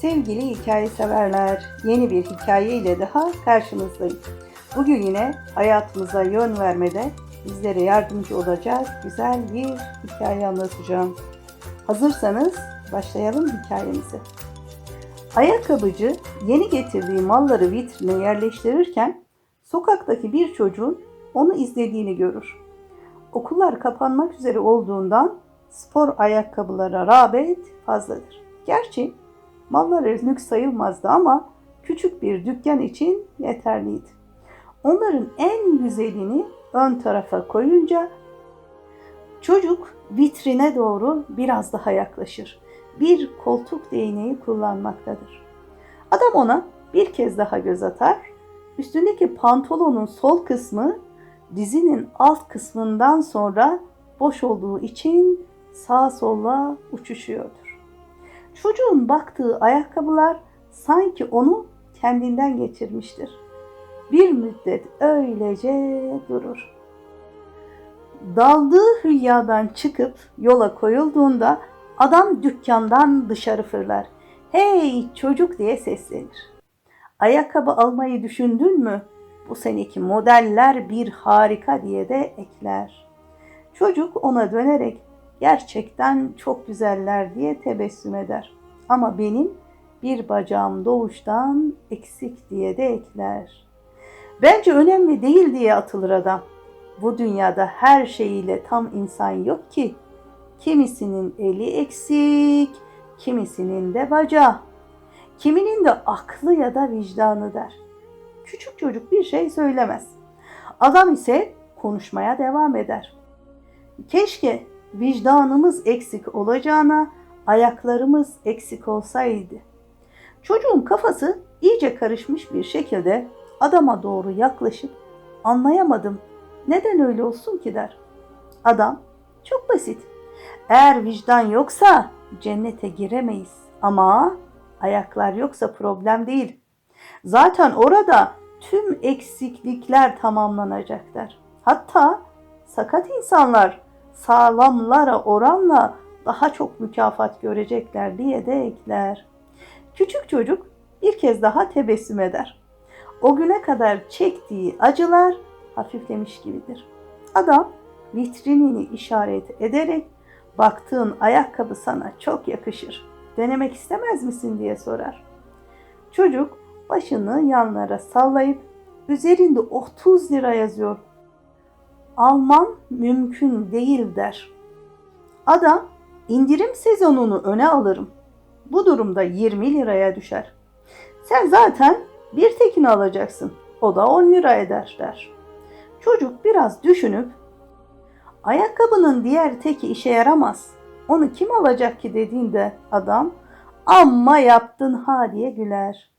Sevgili hikaye severler, yeni bir hikaye ile daha karşınızdayım. Bugün yine hayatımıza yön vermede bizlere yardımcı olacak güzel bir hikaye anlatacağım. Hazırsanız başlayalım hikayemize. Ayakkabıcı yeni getirdiği malları vitrine yerleştirirken sokaktaki bir çocuğun onu izlediğini görür. Okullar kapanmak üzere olduğundan spor ayakkabılara rağbet fazladır. Gerçi malları lüks sayılmazdı ama küçük bir dükkan için yeterliydi. Onların en güzelini ön tarafa koyunca çocuk vitrine doğru biraz daha yaklaşır. Bir koltuk değneği kullanmaktadır. Adam ona bir kez daha göz atar. Üstündeki pantolonun sol kısmı dizinin alt kısmından sonra boş olduğu için sağa sola uçuşuyordur. Çocuğun baktığı ayakkabılar sanki onu kendinden geçirmiştir. Bir müddet öylece durur. Daldığı hülyadan çıkıp yola koyulduğunda adam dükkandan dışarı fırlar. Hey çocuk diye seslenir. Ayakkabı almayı düşündün mü? Bu seneki modeller bir harika diye de ekler. Çocuk ona dönerek gerçekten çok güzeller diye tebessüm eder. Ama benim bir bacağım doğuştan eksik diye de ekler. Bence önemli değil diye atılır adam. Bu dünyada her şeyiyle tam insan yok ki. Kimisinin eli eksik, kimisinin de bacağı. Kiminin de aklı ya da vicdanı der. Küçük çocuk bir şey söylemez. Adam ise konuşmaya devam eder. Keşke vicdanımız eksik olacağına ayaklarımız eksik olsaydı. Çocuğun kafası iyice karışmış bir şekilde adama doğru yaklaşıp anlayamadım neden öyle olsun ki der. Adam çok basit. Eğer vicdan yoksa cennete giremeyiz ama ayaklar yoksa problem değil. Zaten orada tüm eksiklikler tamamlanacaklar. Hatta sakat insanlar sağlamlara oranla daha çok mükafat görecekler diye de ekler. Küçük çocuk bir kez daha tebessüm eder. O güne kadar çektiği acılar hafiflemiş gibidir. Adam vitrinini işaret ederek baktığın ayakkabı sana çok yakışır. Denemek istemez misin diye sorar. Çocuk başını yanlara sallayıp üzerinde 30 lira yazıyor. Almam mümkün değil der. Adam indirim sezonunu öne alırım. Bu durumda 20 liraya düşer. Sen zaten bir tekini alacaksın. O da 10 lira eder der. Çocuk biraz düşünüp ayakkabının diğer teki işe yaramaz. Onu kim alacak ki dediğinde adam amma yaptın ha diye güler.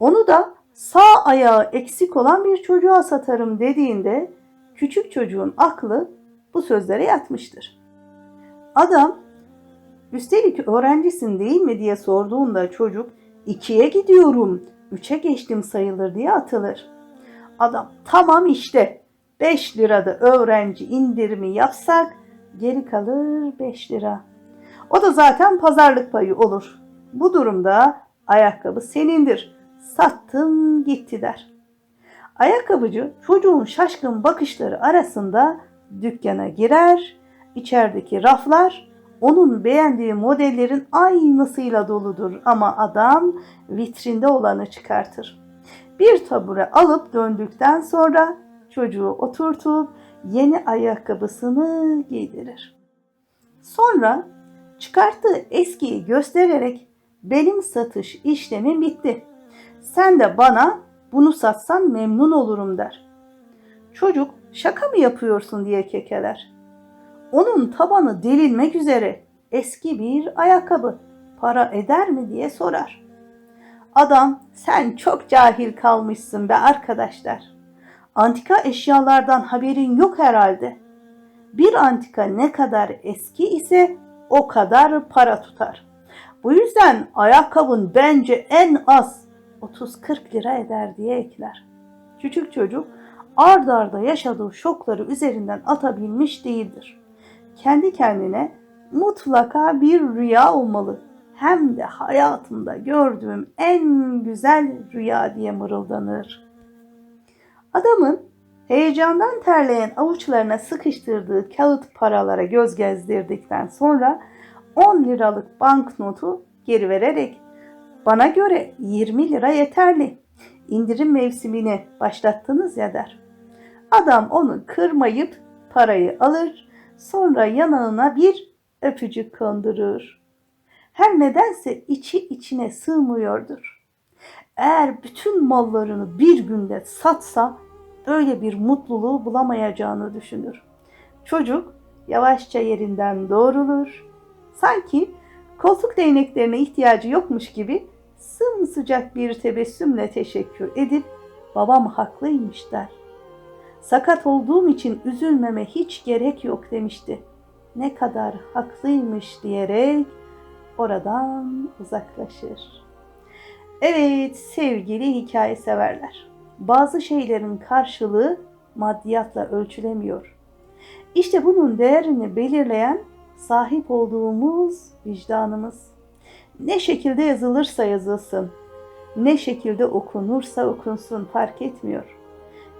Onu da sağ ayağı eksik olan bir çocuğa satarım dediğinde küçük çocuğun aklı bu sözlere yatmıştır. Adam üstelik öğrencisin değil mi diye sorduğunda çocuk ikiye gidiyorum, üçe geçtim sayılır diye atılır. Adam tamam işte 5 lirada öğrenci indirimi yapsak geri kalır 5 lira. O da zaten pazarlık payı olur. Bu durumda ayakkabı senindir. Sattım gitti der. Ayakkabıcı çocuğun şaşkın bakışları arasında dükkana girer. İçerideki raflar onun beğendiği modellerin aynısıyla doludur ama adam vitrinde olanı çıkartır. Bir tabure alıp döndükten sonra çocuğu oturtup yeni ayakkabısını giydirir. Sonra çıkarttığı eskiyi göstererek benim satış işlemim bitti. Sen de bana bunu satsan memnun olurum der. Çocuk şaka mı yapıyorsun diye kekeler. Onun tabanı delinmek üzere eski bir ayakkabı para eder mi diye sorar. Adam sen çok cahil kalmışsın be arkadaşlar. Antika eşyalardan haberin yok herhalde. Bir antika ne kadar eski ise o kadar para tutar. Bu yüzden ayakkabın bence en az 30-40 lira eder diye ekler. Küçük çocuk ard arda yaşadığı şokları üzerinden atabilmiş değildir. Kendi kendine mutlaka bir rüya olmalı. hem de hayatımda gördüğüm en güzel rüya diye mırıldanır. Adamın heyecandan terleyen avuçlarına sıkıştırdığı kağıt paralara göz gezdirdikten sonra 10 liralık banknotu geri vererek bana göre 20 lira yeterli. İndirim mevsimini başlattınız ya der. Adam onu kırmayıp parayı alır, sonra yanağına bir öpücük kondurur. Her nedense içi içine sığmıyordur. Eğer bütün mallarını bir günde satsa böyle bir mutluluğu bulamayacağını düşünür. Çocuk yavaşça yerinden doğrulur. Sanki koltuk değneklerine ihtiyacı yokmuş gibi sımsıcak bir tebessümle teşekkür edip babam haklıymış der. Sakat olduğum için üzülmeme hiç gerek yok demişti. Ne kadar haklıymış diyerek oradan uzaklaşır. Evet sevgili hikaye severler. Bazı şeylerin karşılığı maddiyatla ölçülemiyor. İşte bunun değerini belirleyen sahip olduğumuz vicdanımız. Ne şekilde yazılırsa yazılsın, ne şekilde okunursa okunsun fark etmiyor.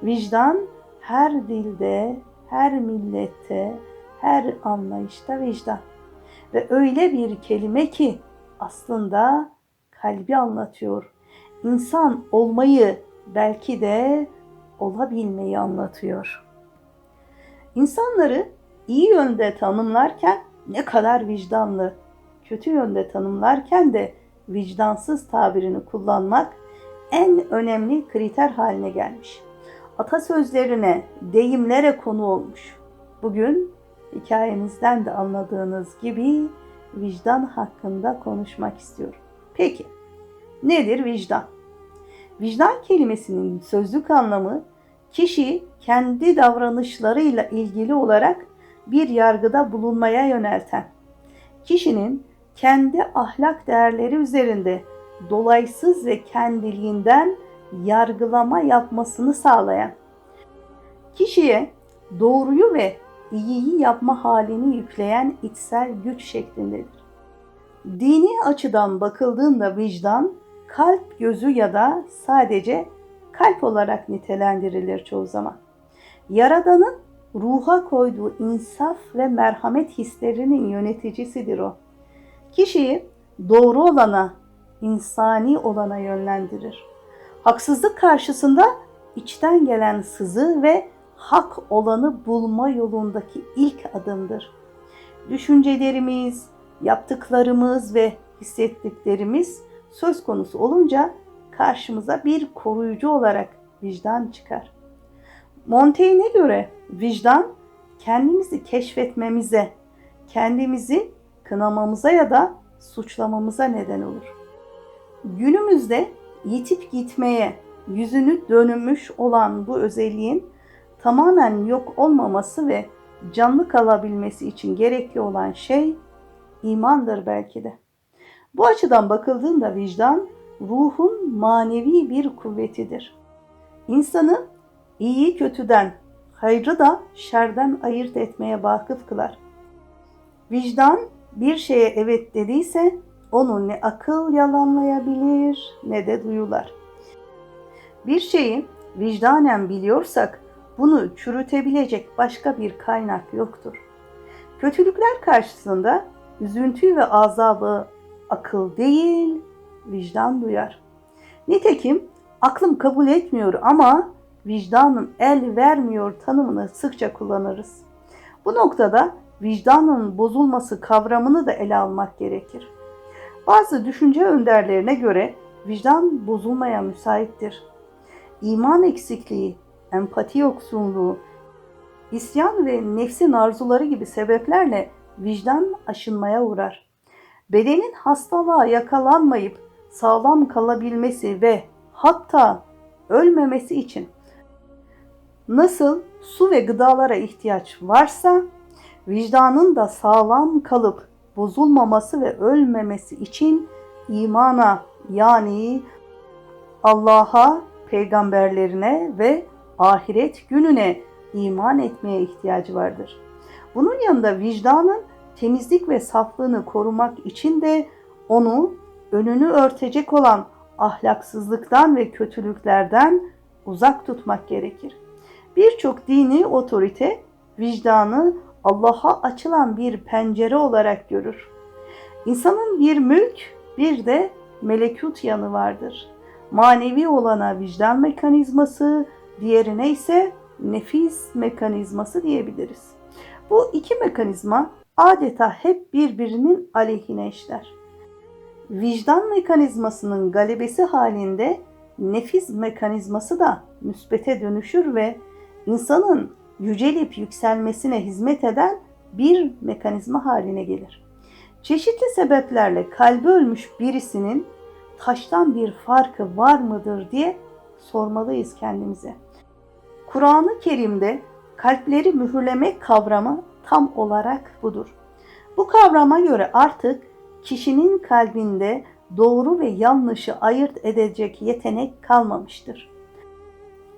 Vicdan her dilde, her millette, her anlayışta vicdan. Ve öyle bir kelime ki aslında kalbi anlatıyor. İnsan olmayı belki de olabilmeyi anlatıyor. İnsanları iyi yönde tanımlarken ne kadar vicdanlı, kötü yönde tanımlarken de vicdansız tabirini kullanmak en önemli kriter haline gelmiş. Atasözlerine, deyimlere konu olmuş. Bugün hikayemizden de anladığınız gibi vicdan hakkında konuşmak istiyorum. Peki, nedir vicdan? Vicdan kelimesinin sözlük anlamı kişi kendi davranışlarıyla ilgili olarak bir yargıda bulunmaya yönelten, kişinin kendi ahlak değerleri üzerinde dolaysız ve kendiliğinden yargılama yapmasını sağlayan, kişiye doğruyu ve iyiyi yapma halini yükleyen içsel güç şeklindedir. Dini açıdan bakıldığında vicdan, kalp gözü ya da sadece kalp olarak nitelendirilir çoğu zaman. Yaradanın ruha koyduğu insaf ve merhamet hislerinin yöneticisidir o. Kişiyi doğru olana, insani olana yönlendirir. Haksızlık karşısında içten gelen sızı ve hak olanı bulma yolundaki ilk adımdır. Düşüncelerimiz, yaptıklarımız ve hissettiklerimiz söz konusu olunca karşımıza bir koruyucu olarak vicdan çıkar. Montaigne'e göre vicdan kendimizi keşfetmemize, kendimizi kınamamıza ya da suçlamamıza neden olur. Günümüzde yitip gitmeye yüzünü dönmüş olan bu özelliğin tamamen yok olmaması ve canlı kalabilmesi için gerekli olan şey imandır belki de. Bu açıdan bakıldığında vicdan ruhun manevi bir kuvvetidir. İnsanı iyi kötüden, hayrı da şerden ayırt etmeye vakıf kılar. Vicdan bir şeye evet dediyse onu ne akıl yalanlayabilir ne de duyular. Bir şeyi vicdanen biliyorsak bunu çürütebilecek başka bir kaynak yoktur. Kötülükler karşısında üzüntü ve azabı akıl değil, vicdan duyar. Nitekim aklım kabul etmiyor ama vicdanım el vermiyor tanımını sıkça kullanırız. Bu noktada vicdanın bozulması kavramını da ele almak gerekir. Bazı düşünce önderlerine göre vicdan bozulmaya müsaittir. İman eksikliği, empati yoksunluğu, isyan ve nefsin arzuları gibi sebeplerle vicdan aşınmaya uğrar. Bedenin hastalığa yakalanmayıp sağlam kalabilmesi ve hatta ölmemesi için nasıl su ve gıdalara ihtiyaç varsa vicdanın da sağlam kalıp bozulmaması ve ölmemesi için imana yani Allah'a, peygamberlerine ve ahiret gününe iman etmeye ihtiyacı vardır. Bunun yanında vicdanın temizlik ve saflığını korumak için de onu önünü örtecek olan ahlaksızlıktan ve kötülüklerden uzak tutmak gerekir. Birçok dini otorite vicdanı Allah'a açılan bir pencere olarak görür. İnsanın bir mülk, bir de melekut yanı vardır. Manevi olana vicdan mekanizması, diğerine ise nefis mekanizması diyebiliriz. Bu iki mekanizma adeta hep birbirinin aleyhine işler. Vicdan mekanizmasının galebesi halinde nefis mekanizması da müsbete dönüşür ve insanın yücelip yükselmesine hizmet eden bir mekanizma haline gelir. Çeşitli sebeplerle kalbi ölmüş birisinin taştan bir farkı var mıdır diye sormalıyız kendimize. Kur'an-ı Kerim'de kalpleri mühürlemek kavramı tam olarak budur. Bu kavrama göre artık kişinin kalbinde doğru ve yanlışı ayırt edecek yetenek kalmamıştır.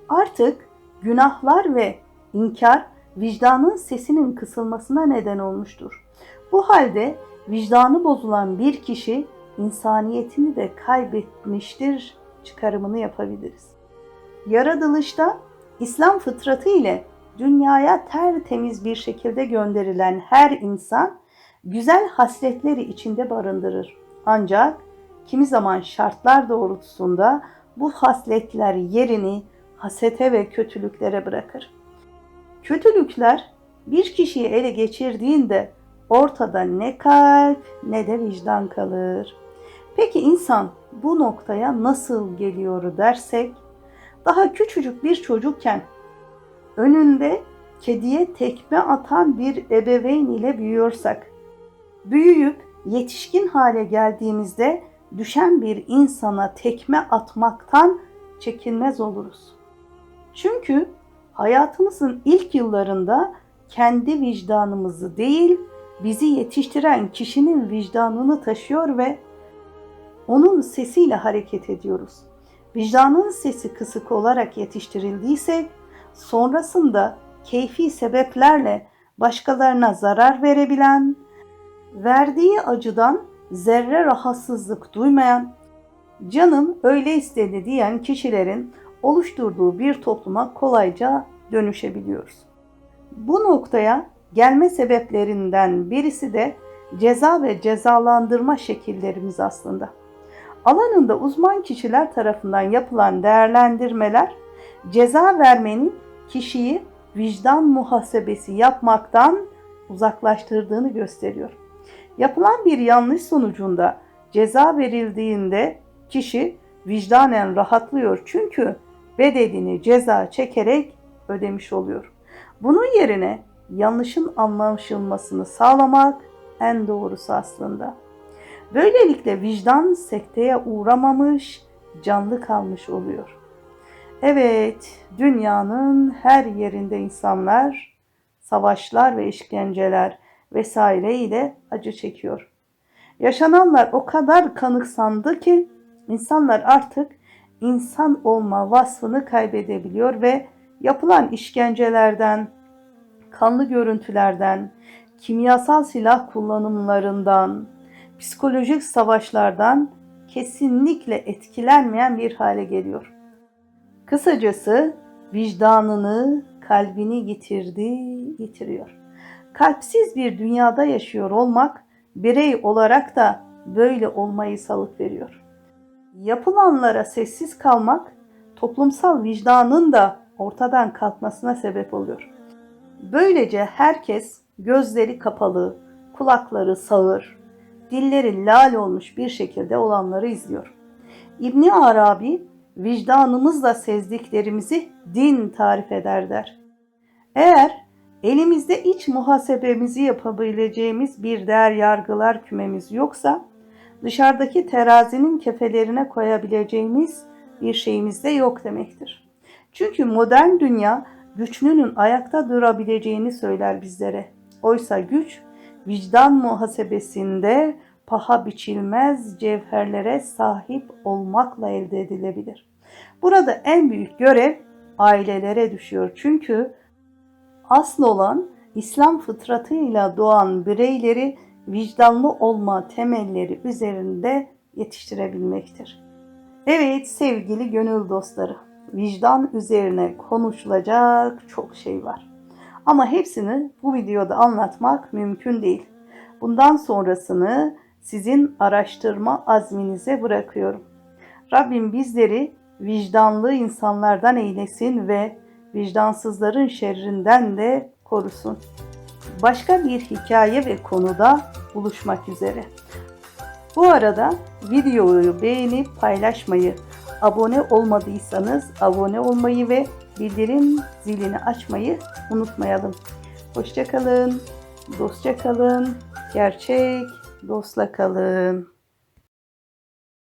Artık günahlar ve inkar vicdanın sesinin kısılmasına neden olmuştur. Bu halde vicdanı bozulan bir kişi insaniyetini de kaybetmiştir çıkarımını yapabiliriz. Yaratılışta İslam fıtratı ile dünyaya tertemiz bir şekilde gönderilen her insan güzel hasletleri içinde barındırır. Ancak kimi zaman şartlar doğrultusunda bu hasletler yerini hasete ve kötülüklere bırakır. Kötülükler bir kişiyi ele geçirdiğinde ortada ne kalp ne de vicdan kalır. Peki insan bu noktaya nasıl geliyor dersek, daha küçücük bir çocukken önünde kediye tekme atan bir ebeveyn ile büyüyorsak, büyüyüp yetişkin hale geldiğimizde düşen bir insana tekme atmaktan çekinmez oluruz. Çünkü hayatımızın ilk yıllarında kendi vicdanımızı değil, bizi yetiştiren kişinin vicdanını taşıyor ve onun sesiyle hareket ediyoruz. Vicdanın sesi kısık olarak yetiştirildiysek sonrasında keyfi sebeplerle başkalarına zarar verebilen, verdiği acıdan zerre rahatsızlık duymayan, canım öyle istedi diyen kişilerin oluşturduğu bir topluma kolayca dönüşebiliyoruz. Bu noktaya gelme sebeplerinden birisi de ceza ve cezalandırma şekillerimiz aslında. Alanında uzman kişiler tarafından yapılan değerlendirmeler ceza vermenin kişiyi vicdan muhasebesi yapmaktan uzaklaştırdığını gösteriyor. Yapılan bir yanlış sonucunda ceza verildiğinde kişi vicdanen rahatlıyor çünkü bedelini ceza çekerek ödemiş oluyor. Bunun yerine yanlışın anlaşılmasını sağlamak en doğrusu aslında. Böylelikle vicdan sekteye uğramamış, canlı kalmış oluyor. Evet, dünyanın her yerinde insanlar savaşlar ve işkenceler vesaire ile acı çekiyor. Yaşananlar o kadar kanıksandı ki insanlar artık insan olma vasfını kaybedebiliyor ve yapılan işkencelerden, kanlı görüntülerden, kimyasal silah kullanımlarından, psikolojik savaşlardan kesinlikle etkilenmeyen bir hale geliyor. Kısacası vicdanını, kalbini yitirdi, yitiriyor. Kalpsiz bir dünyada yaşıyor olmak birey olarak da böyle olmayı salık veriyor. Yapılanlara sessiz kalmak toplumsal vicdanın da ortadan kalkmasına sebep oluyor. Böylece herkes gözleri kapalı, kulakları sağır, dilleri lal olmuş bir şekilde olanları izliyor. İbni Arabi vicdanımızla sezdiklerimizi din tarif eder der. Eğer elimizde iç muhasebemizi yapabileceğimiz bir değer yargılar kümemiz yoksa dışarıdaki terazinin kefelerine koyabileceğimiz bir şeyimiz de yok demektir. Çünkü modern dünya güçlünün ayakta durabileceğini söyler bizlere. Oysa güç vicdan muhasebesinde paha biçilmez cevherlere sahip olmakla elde edilebilir. Burada en büyük görev ailelere düşüyor. Çünkü asıl olan İslam fıtratıyla doğan bireyleri vicdanlı olma temelleri üzerinde yetiştirebilmektir. Evet sevgili gönül dostları, vicdan üzerine konuşulacak çok şey var. Ama hepsini bu videoda anlatmak mümkün değil. Bundan sonrasını sizin araştırma azminize bırakıyorum. Rabbim bizleri vicdanlı insanlardan eylesin ve vicdansızların şerrinden de korusun. Başka bir hikaye ve konuda buluşmak üzere. Bu arada videoyu beğenip paylaşmayı, abone olmadıysanız abone olmayı ve bildirim zilini açmayı unutmayalım. Hoşçakalın, dostça kalın, gerçek dostla kalın.